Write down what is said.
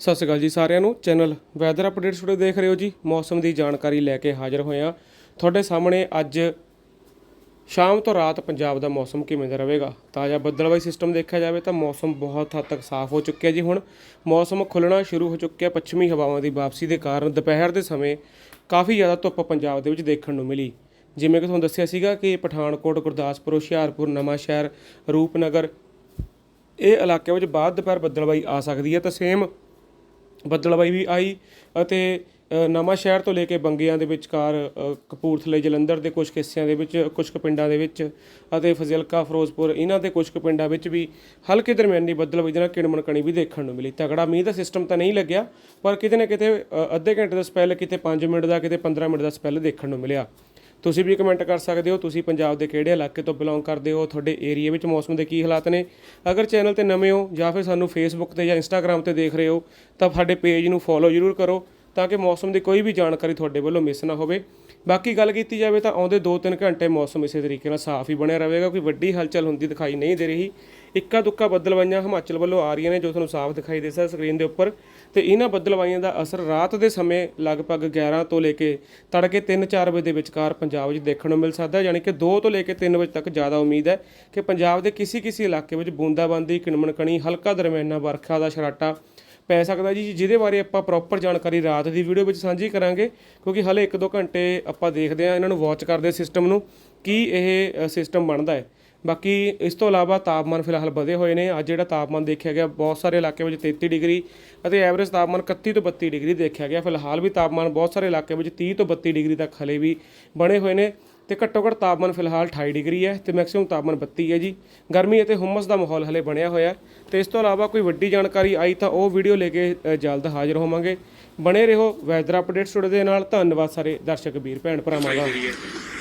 ਸਤਿ ਸ਼੍ਰੀ ਅਕਾਲ ਜੀ ਸਾਰਿਆਂ ਨੂੰ। ਚੈਨਲ ਵੈਦਰ ਅਪਡੇਟ ਸਟੂਡੀਓ ਦੇਖ ਰਹੇ ਹੋ ਜੀ। ਮੌਸਮ ਦੀ ਜਾਣਕਾਰੀ ਲੈ ਕੇ ਹਾਜ਼ਰ ਹੋਏ ਹਾਂ। ਤੁਹਾਡੇ ਸਾਹਮਣੇ ਅੱਜ ਸ਼ਾਮ ਤੋਂ ਰਾਤ ਪੰਜਾਬ ਦਾ ਮੌਸਮ ਕਿਵੇਂ ਦਾ ਰਹੇਗਾ? ਤਾਜ਼ਾ ਬੱਦਲਵਾਈ ਸਿਸਟਮ ਦੇਖਿਆ ਜਾਵੇ ਤਾਂ ਮੌਸਮ ਬਹੁਤ ਹੱਦ ਤੱਕ ਸਾਫ਼ ਹੋ ਚੁੱਕਿਆ ਜੀ ਹੁਣ। ਮੌਸਮ ਖੁੱਲਣਾ ਸ਼ੁਰੂ ਹੋ ਚੁੱਕਿਆ ਪੱਛਮੀ ਹਵਾਵਾਂ ਦੀ ਵਾਪਸੀ ਦੇ ਕਾਰਨ। ਦੁਪਹਿਰ ਦੇ ਸਮੇਂ ਕਾਫੀ ਜ਼ਿਆਦਾ ਧੁੱਪ ਪੰਜਾਬ ਦੇ ਵਿੱਚ ਦੇਖਣ ਨੂੰ ਮਿਲੀ। ਜਿਵੇਂ ਕਿ ਤੁਹਾਨੂੰ ਦੱਸਿਆ ਸੀਗਾ ਕਿ ਪਠਾਨਕੋਟ, ਗੁਰਦਾਸਪੁਰ, ਹੁਸ਼ਿਆਰਪੁਰ, ਨਵਾਂਸ਼ਹਿਰ, ਰੂਪਨਗਰ ਇਹ ਇਲਾਕਿਆਂ ਵਿੱਚ ਬਾਅਦ ਦੁਪਹਿਰ ਬੱਦਲਵਾਈ ਆ ਸਕਦੀ ਹੈ। ਤਾਂ ਸੇਮ ਬੱਦਲਵਾਈ ਵੀ ਆਈ ਅਤੇ ਅ, ਨਵਾਂ ਸ਼ਹਿਰ ਤੋਂ ਲੈ ਕੇ ਬੰਗਿਆਂ ਦੇ ਵਿਚਕਾਰ ਕਪੂਰਥਲੇ ਜਲੰਧਰ ਦੇ ਕੁਝ ਹਿੱਸਿਆਂ ਦੇ ਵਿੱਚ ਕੁਝ ਕੁ ਪਿੰਡਾਂ ਦੇ ਵਿੱਚ ਅਤੇ ਫਜ਼ਿਲਕਾ ਫਿਰੋਜ਼ਪੁਰ ਇਹਨਾਂ ਦੇ ਕੁਝ ਕੁ ਪਿੰਡਾਂ ਵਿੱਚ ਵੀ ਹਲਕੇ ਦਰਮਿਆਨੀ ਬੱਦਲਵਾਈ ਦੇ ਨਾਲ ਕਿਣਮਣ ਕਣੀ ਵੀ ਦੇਖਣ ਨੂੰ ਮਿਲੀ। ਤਗੜਾ ਮੀਂਹ ਦਾ ਸਿਸਟਮ ਤਾਂ ਨਹੀਂ ਲੱਗਿਆ ਪਰ ਕਿਤੇ ਨਾ ਕਿਤੇ ਅੱਧੇ ਘੰਟੇ ਦਾ ਸਪੈਲ ਕਿਤੇ 5 ਮਿੰਟ ਦਾ ਕਿਤੇ 15 ਮਿੰਟ ਦਾ ਸਪੈਲ ਦੇਖਣ ਨੂੰ ਮਿਲਿਆ। ਤੁਸੀਂ ਵੀ ਕਮੈਂਟ ਕਰ ਸਕਦੇ ਹੋ, ਤੁਸੀਂ ਪੰਜਾਬ ਦੇ ਕਿਹੜੇ ਇਲਾਕੇ ਤੋਂ ਬਿਲੋਂਗ ਕਰਦੇ ਹੋ, ਤੁਹਾਡੇ ਏਰੀਆ ਵਿੱਚ ਮੌਸਮ ਦੇ ਕੀ ਹਾਲਾਤ ਨੇ। ਅਗਰ ਚੈਨਲ ਤੇ ਨਵੇਂ ਹੋ ਜਾਂ ਫਿਰ ਸਾਨੂੰ ਫੇਸਬੁੱਕ ਤੇ ਜਾਂ ਇੰਸਟਾਗ੍ਰam ਤੇ ਦੇਖ ਰਹੇ ਹੋ, ਤਾਂ ਸਾਡੇ ਪੇਜ ਨੂੰ ਫੋਲੋ ਜ਼ਰੂਰ ਕਰੋ, ਤਾਂ ਕਿ ਮੌਸਮ ਦੀ ਕੋਈ ਵੀ ਜਾਣਕਾਰੀ ਤੁਹਾਡੇ ਵੱਲੋਂ ਮਿਸ ਨਾ ਹੋਵੇ। ਬਾਕੀ ਗੱਲ ਕੀਤੀ ਜਾਵੇ ਤਾਂ ਆਉਂਦੇ 2-3 ਘੰਟੇ ਮੌਸਮ ਇਸੇ ਤਰੀਕੇ ਨਾਲ ਸਾਫ਼ ਹੀ ਬਣਿਆ ਰਹੇਗਾ, ਕੋਈ ਵੱਡੀ ਹਲਚਲ ਹੁੰਦੀ ਦਿਖਾਈ ਨਹੀਂ ਦੇ ਰਹੀ। ਇੱਕਾ ਦੁੱਕਾ ਬੱਦਲਵਾਈਆਂ ਹਿਮਾਚਲ ਵੱਲੋਂ ਆ ਰਹੀਆਂ ਨੇ, ਜੋ ਤੁਹਾਨੂੰ ਸਾਫ਼ ਦਿਖਾਈ ਦੇ ਸਕਦਾ ਸਕਰੀਨ ਦੇ ਉੱਪਰ। ਤੇ ਇਹਨਾਂ ਬੱਦਲਵਾਈਆਂ ਦਾ ਅਸਰ ਰਾਤ ਦੇ ਸਮੇਂ ਲਗਭਗ 11 ਤੋਂ ਲੈ ਕੇ ਤੜਕੇ 3-4 ਵਜੇ ਦੇ ਵਿਚਕਾਰ ਪੰਜਾਬ ਵਿੱਚ ਦੇਖਣ ਨੂੰ ਮਿਲ ਸਕਦਾ ਹੈ, ਯਾਨੀ ਕਿ 2 ਤੋਂ ਲੈ ਕੇ 3 ਵਜੇ ਤੱਕ ਜ਼ਿਆਦਾ ਉਮੀਦ ਹੈ ਕਿ ਪੰਜਾਬ ਦੇ ਕਿਸੇ ਕਿਸੇ ਇਲਾਕੇ ਵਿੱਚ ਬੂੰਦਾਬਾਂਦੀ ਕਿਣਮਣਕਣੀ ਹਲਕਾ ਦਰਮਿਆਨਾ, ਵਰਖਾ ਦਾ ਸਰਾਟਾ ਪੈ ਸਕਦਾ ਜੀ, ਜਿਹਦੇ ਬਾਰੇ ਆਪਾਂ ਪ੍ਰੋਪਰ ਜਾਣਕਾਰੀ ਰਾਤ ਦੀ ਵੀਡੀਓ ਵਿੱਚ ਸਾਂਝੀ ਕਰਾਂਗੇ, ਕਿਉਂਕਿ ਹਲੇ 1-2 ਘੰਟੇ ਆਪਾਂ ਦੇਖਦੇ ਆ ਇਹਨਾਂ ਨੂੰ ਵਾਚ ਕਰਦੇ ਸਿਸਟਮ ਨੂੰ, ਕੀ ਇਹ ਸਿਸਟਮ ਬਣਦਾ ਹੈ। ਬਾਕੀ ਇਸ ਤੋਂ ਇਲਾਵਾ ਤਾਪਮਾਨ ਫਿਲਹਾਲ ਵਧੇ ਹੋਏ ਨੇ, ਅੱਜ ਜਿਹੜਾ ਤਾਪਮਾਨ ਦੇਖਿਆ ਗਿਆ, ਬਹੁਤ ਸਾਰੇ ਇਲਾਕੇ ਵਿੱਚ 33 ਡਿਗਰੀ ਅਤੇ ਐਵਰੇਜ ਤਾਪਮਾਨ 31 ਤੋਂ 32 ਡਿਗਰੀ ਦੇਖਿਆ ਗਿਆ। ਫਿਲਹਾਲ ਵੀ ਤਾਪਮਾਨ ਬਹੁਤ ਸਾਰੇ ਇਲਾਕੇ ਵਿੱਚ 30 ਤੋਂ 32 ਡਿਗਰੀ ਤੱਕ ਹਲੇ ਵੀ ਬਣੇ ਹੋਏ ਨੇ। ਤੇ ਘੱਟੋ ਘੱਟ ਤਾਪਮਾਨ ਫਿਲਹਾਲ 28 ਡਿਗਰੀ ਹੈ ਤੇ ਮੈਕਸਿਮਮ ਤਾਪਮਾਨ 32 ਹੈ ਜੀ। ਗਰਮੀ ਅਤੇ ਹੁਮਸ ਦਾ ਮਾਹੌਲ ਹਲੇ ਬਣਿਆ ਹੋਇਆ ਹੈ ਤੇ ਇਸ ਤੋਂ ਇਲਾਵਾ ਕੋਈ ਵੱਡੀ ਜਾਣਕਾਰੀ ਆਈ ਤਾਂ ਉਹ ਵੀਡੀਓ ਲੈ ਕੇ ਜਲਦ ਹਾਜ਼ਰ ਹੋਵਾਂਗੇ। ਬਣੇ ਰਹੋ ਵੈਦਰ ਅਪਡੇਟ ਸਟੂਡੀਓ ਦੇ ਨਾਲ। ਧੰਨਵਾਦ ਸਾਰੇ ਦਰਸ਼ਕ, ਵੀਰ, ਭੈਣ, ਭਰਾਵਾਂ ਦਾ।